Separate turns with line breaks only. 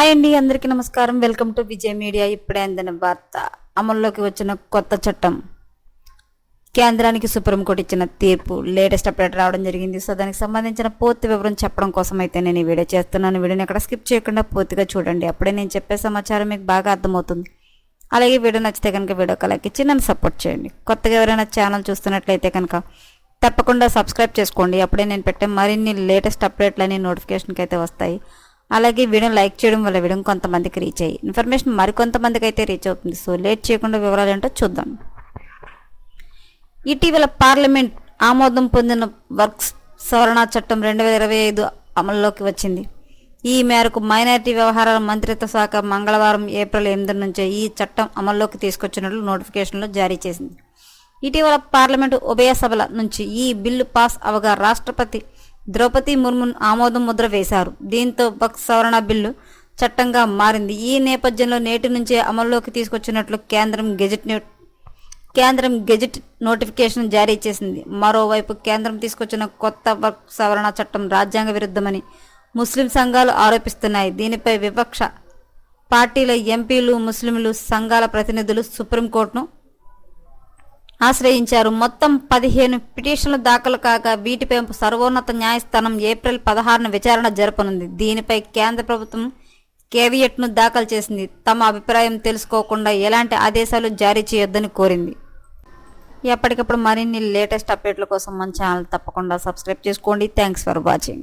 Hi అండి అందరికీ నమస్కారం. వెల్కమ్ టు విజయ్ మీడియా ఇప్పుడే అందిన వార్త. అమల్లోకి వచ్చిన కొత్త చట్టం. కేంద్రానికి సుప్రీంకోర్టు ఇచ్చిన తీర్పు. లేటెస్ట్ అప్డేట్ రావడం జరిగింది. సో దానికి సంబంధించిన పూర్తి వివరం చెప్పడం కోసం అయితే నేను ఈ వీడియో చేస్తున్నాను. వీడియోని ఎక్కడ స్కిప్ చేయకుండా పూర్తిగా చూడండి. అప్పుడే నేను చెప్పే సమాచారం మీకు బాగా అర్థమవుతుంది. అలాగే వీడియో నచ్చితే కనుక వీడియో కలకి ఇచ్చి నన్ను సపోర్ట్ చేయండి. కొత్తగా ఎవరైనా ఛానల్ చూస్తున్నట్లయితే కనుక తప్పకుండా సబ్స్క్రైబ్ చేసుకోండి. అప్పుడే నేను పెట్టే మరిన్ని లేటెస్ట్ అప్డేట్లని నోటిఫికేషన్కి అయితే వస్తాయి. అలాగే వీడియో లైక్ చేయడం వల్ల వీడియో కొంతమందికి రీచ్ అయ్యి ఇన్ఫర్మేషన్ మరికొంతమందికి అయితే రీచ్ అవుతుంది. సో లేట్ చేయకుండా వివరాలు ఏంటో చూద్దాం. ఇటీవల పార్లమెంట్ ఆమోదం పొందిన వర్క్స్ సవరణ చట్టం రెండు వేల ఇరవై ఐదు అమల్లోకి వచ్చింది. ఈ మేరకు మైనారిటీ వ్యవహారాల మంత్రిత్వ శాఖ మంగళవారం ఏప్రిల్ ఎనిమిది నుంచే ఈ చట్టం అమల్లోకి తీసుకొచ్చినట్లు నోటిఫికేషన్లో జారీ చేసింది. ఇటీవల పార్లమెంటు ఉభయ సభల నుంచి ఈ బిల్లు పాస్ అవగా రాష్ట్రపతి ద్రౌపది ముర్ము ఆమోదం ముద్ర వేశారు. దీంతో బక్ సవరణ బిల్లు చట్టంగా మారింది. ఈ నేపథ్యంలో నేటి నుంచే అమల్లోకి తీసుకొచ్చినట్లు కేంద్రం గెజెట్ కేంద్రం గెజెట్ నోటిఫికేషన్ జారీ చేసింది. మరోవైపు కేంద్రం తీసుకొచ్చిన కొత్త వర్క్ సవరణ చట్టం రాజ్యాంగ విరుద్ధమని ముస్లిం సంఘాలు ఆరోపిస్తున్నాయి. దీనిపై విపక్ష పార్టీల ఎంపీలు ముస్లింలు సంఘాల ప్రతినిధులు సుప్రీంకోర్టును ఆశ్రయించారు. మొత్తం పదిహేను పిటిషన్లు దాఖలు కాగా వీటిపై సర్వోన్నత న్యాయస్థానం ఏప్రిల్ పదహారున విచారణ జరపనుంది. దీనిపై కేంద్ర ప్రభుత్వం కేవియట్ను దాఖలు చేసింది. తమ అభిప్రాయం తెలుసుకోకుండా ఎలాంటి ఆదేశాలు జారీ చేయొద్దని కోరింది. ఎప్పటికప్పుడు మరిన్ని లేటెస్ట్ అప్డేట్ల కోసం మన ఛానల్ తప్పకుండా సబ్స్క్రైబ్ చేసుకోండి. Thanks for watching.